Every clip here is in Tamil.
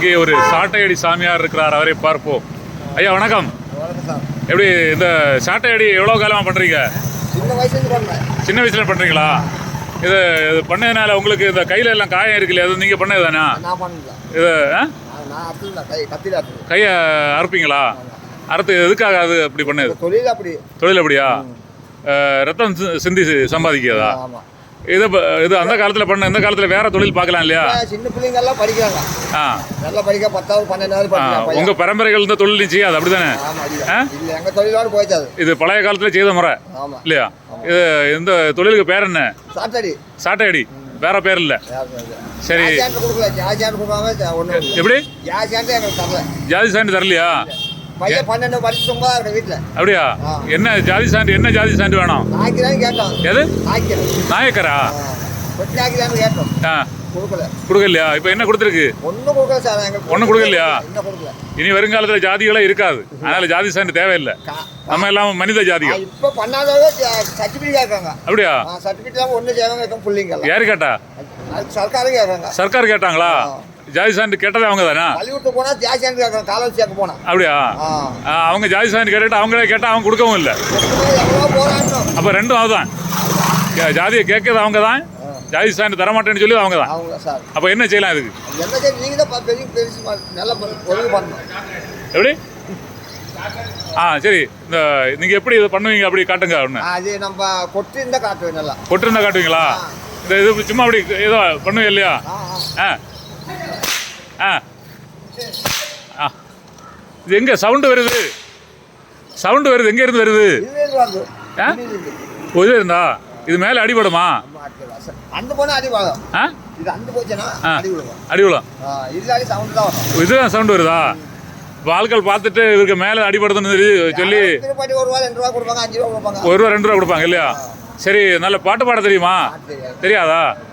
இங்கே ஒரு சாட்டையடி சாமியார் இருக்கிறார். அவரை பார்ப்போம். ஐயா வணக்கம். எப்படி இந்த சாட்டையடி எவ்வளோ காலமாக பண்ணுறீங்க சின்ன வயசுல பண்ணுறீங்களா இது இது பண்ணதுனால உங்களுக்கு இந்த கையில எல்லாம் காயம் இருக்குல்ல அது நீங்கள் பண்ணது தானே இது கையை அறுப்பீங்களா? அறுத்து எதுக்காக அது அப்படி பண்ணது? தொழில் அப்படி. தொழில் அப்படியா? ரத்தம் சிந்தி சம்பாதிக்கிறதா? இது இது அந்த காலத்தில் பண்ண இந்த காலத்தில் வேற தொழில் பார்க்கலாம் இல்லையா? சின்ன பிள்ளைங்க எல்லாம் படிக்கிறாங்க. ஆ. நல்லா படிக்க பத்தாவது பன்னெண்டாவது ஆ, படிக்கிறாங்க. பையன். உங்க பரம்பரைகள் இந்த தொழில் செய்யாது ஆமா இல்ல. ஆ? இல்ல எங்க தொழிலோடு போயிடுச்சு அது. இது பழைய காலத்துல செய்த முறை இல்லையா? இது இந்த தொழிலுக்கு பேர் என்ன? சாட்டடி. சாட்டையடி வேற பேர் இல்ல. சரி. எப்படி? ஜாதி சான்று தரலையா? பையன் பன்னெண்டு சும்மா இருக்க வீட்டில் அப்படியா. என்ன ஜாதி சான்று என்ன ஜாதி சான்று வேணும்? நாய்க்கிறான்னு கேட்டோம். எது? நாயக்கரா? கொட்டி நாய்க்கிறான்னு கேட்டோம். ஆ. கொடுக்கல. கொடுக்கலையா? இப்போ என்ன கொடுத்துருக்கு? ஒன்றும் கொடுக்கல சார் கொடுக்கலையா? இனி வருங்காலத்தில் ஜாதிகளே இருக்காது. அதனால ஜாதி சான்று தேவையில்லை. நம்ம எல்லாம் மனித ஜாதிகள். இப்போ பண்ணாதவங்க சர்டிஃபிகேட் கேட்குறாங்க அப்படியா? சர்டிஃபிகேட் இல்லாமல் ஒன்றும் செய்வாங்க பிள்ளைங்க யாரு கேட்டா? சர்க்காரும் கேட்குறாங்க சர்க்கார் கேட்டாங்களா? ஜாதி சான்று கேட்டதே அவங்க தானா பள்ளிவிட்டு போனால் ஜாஸ்தியாண்டு கேட்குறாங்க காலேஜ் சேர்க்க போனால் அப்படியா? அவங்க ஜாதி சான்று கேட்டுட்டு அவங்களே கேட்டால் அவங்க கொடுக்கவும் இல்லை. அப்போ ரெண்டும் அதுதான். ஜாதியை கேட்கறது அவங்க தான் ஜாதி சான்று தரமாட்டேன்னு சொல்லி அவங்க தான் சார். அப்போ என்ன செய்யலாம் பண்ணணும். எப்படி? ஆ சரி. இந்த நீங்கள் எப்படி இதை பண்ணுவீங்க? அப்படி காட்டுங்க அது நம்ம கொட்டி இருந்தால் காட்டுவேன் நல்லா. கொட்டிருந்தா காட்டுவீங்களா? இந்த இது சும்மா அப்படி ஏதோ பண்ணுவீங்க இல்லையா? ஆ. ஆ. ஆ. இது எங்கே? சவுண்டு வருது. சவுண்டு வருது. எங்கே இருந்து வருது? ஆ? ஓ, இது இருந்தா? இது மேலே அடிபடுமா. அந்த போனால் அடி வாங்கும் ஆ? இது அந்த போச்சுன்னா. அடி விழும் இதுதான் சவுண்டு வருதா? ஆட்கள் பார்த்துட்டு இவருக்கு மேலே அடிபடுதுன்னு சொல்லி- ஒரு ரூபா ரெண்டு ரூபா கொடுப்பாங்க இல்லையா? சரி நல்ல பாட்டு பாட தெரியுமா? தெரியாது.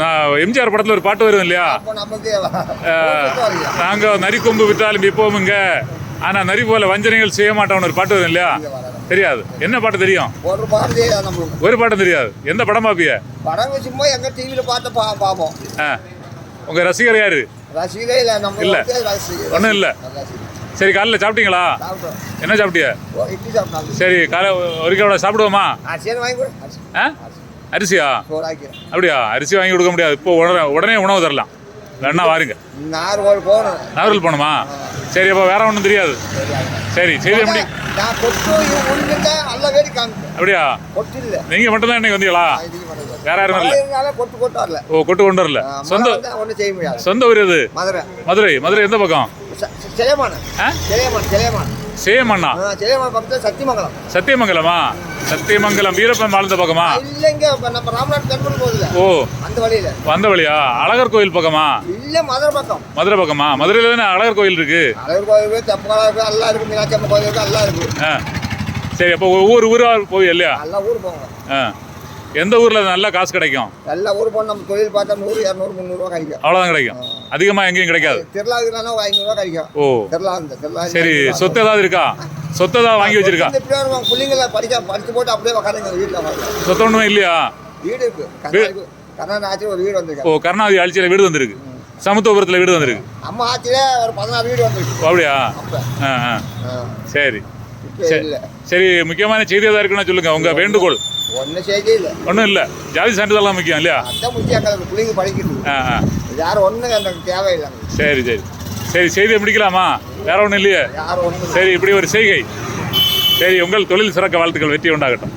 நான் எம்ஜிஆர் படத்தில் ஒரு பாட்டு வரும் இல்லையா. நாங்கள் நரி கொம்பு விற்றாலும் விற்போமுங்க ஆனால் நரி போல வஞ்சனைகள் செய்ய மாட்டோம்னு ஒரு பாட்டு வரும் இல்லையா. தெரியாது. என்ன பாட்டு தெரியும்? ஒரு படம் தெரியாது எந்த படம் பார்ப்பிய படம் சும்மா எங்க டிவியில பார்த்து பா பார்ப்போம். ஆ. உங்கள் ரசிகர் யாரு? ரசிகரே இல்லை நம்ம இல்ல. சரி காலையில் சாப்பிட்டீங்களா? என்ன சாப்பிட்டிய? சரி காலை ஒரு கிலோ சாப்பிடுவோமா? அரிசியான வாங்கி அரிசியா? அப்படியா? அரிசி வாங்கி கொடுக்க முடியாது. இப்போ உடனே உடனே உணவு தரலாம். வேணா வாருங்க. நார் கோல் போகணும். நாகரில் போகணுமா? சரி அப்போ வேற ஒன்றும் தெரியாது. சரி செய்தி எப்படி? அப்படியா? நீங்கள் மட்டும்தான் இன்னைக்கு வந்தீங்களா? வேற யாரும் வரல ஓ கொட்டு கொண்டு வரல. சொந்த சொந்த ஊர் எது? மதுரை. மதுரை. மதுரை எந்த பக்கம்? சிலையமான சிலையமான சேமண்ணா. சிலையமான பக்கத்தில் சத்தியமங்கலம். சத்தியமங்கலமா? சத்தியமங்கலம் வீரப்பன் வாழ்ந்த பக்கமா? இல்லைங்க நம்ம ராமநாத் டெம்பிள் போகுதுல ஓ. அந்த வழியில. வந்த வழியா? அழகர் கோயில் பக்கமா? இல்ல மதுரை பக்கம். மதுரை பக்கமா? மதுரையில தானே அழகர் கோயில் இருக்கு? அழகர் கோயில் இருக்கு தெப்பகாலம் இருக்கு எல்லாம் இருக்கு மீனாட்சி அம்மன் கோயில் இருக்கு எல்லாம் இருக்கு. ஆ. சரி அப்போ ஒவ்வொரு ஊரா போய் இல்லையா? எல்லா ஊர் போங்க ஆ. எந்த ஊர்ல நல்லா காசு கிடைக்கும்? எல்லா ஊர் போன நம்ம தொழில் பார்த்தா நூறு இரநூறு முந்நூறுவா கிடைக்கும். அவ்வளோதான் கிடைக்கும். அதிகமா எங்கேயும் கிடைக்காது. திருவிழா இருக்கிறானா ஐநூறுவா கிடைக்கும். ஓ. திருவிழா இந்த திருவிழா சரி சொத்து ஏதாவது இருக்கா? சொத்து ஏதாவது வாங்கி வச்சிருக்கா? பிள்ளைங்கள படிக்க படிச்சு போட்டு அப்படியே உட்காருங்க வீட்டில் சொத்து ஒன்றுமே இல்லையா? வீடு இருக்கு. கர்நாடக ஆட்சியில் ஒரு வீடு வந்திருக்கு. ஓ கருணாநிதி ஆட்சியில் வீடு வந்திருக்கு. சமத்துவபுரத்தில் வீடு வந்திருக்கு. அம்மா ஆட்சியில ஒரு பதினாறு வீடு வந்திருக்கு. அப்படியா? அப்ப. ஆ ஆ. சரி. சரி. முக்கியமான செய்தி ஏதாவது இருக்குன்னா சொல்லுங்க. உங்க வேண்டுகோள். ஒன்றும் இல்லை. ஜாதி சான்றிதழ் தான் முக்கியம் இல்லையா? பிள்ளைங்க ஆ யாரும் ஒன்றும் எனக்கு தேவையில்லை. சரி சரி. சரி செய்தியை முடிக்கலாமா? வேற ஒன்றும் இல்லையே? சரி இப்படி ஒரு செய்கை. சரி உங்கள் தொழில் சிறக்க வாழ்த்துக்கள் வெற்றி உண்டாகட்டும்.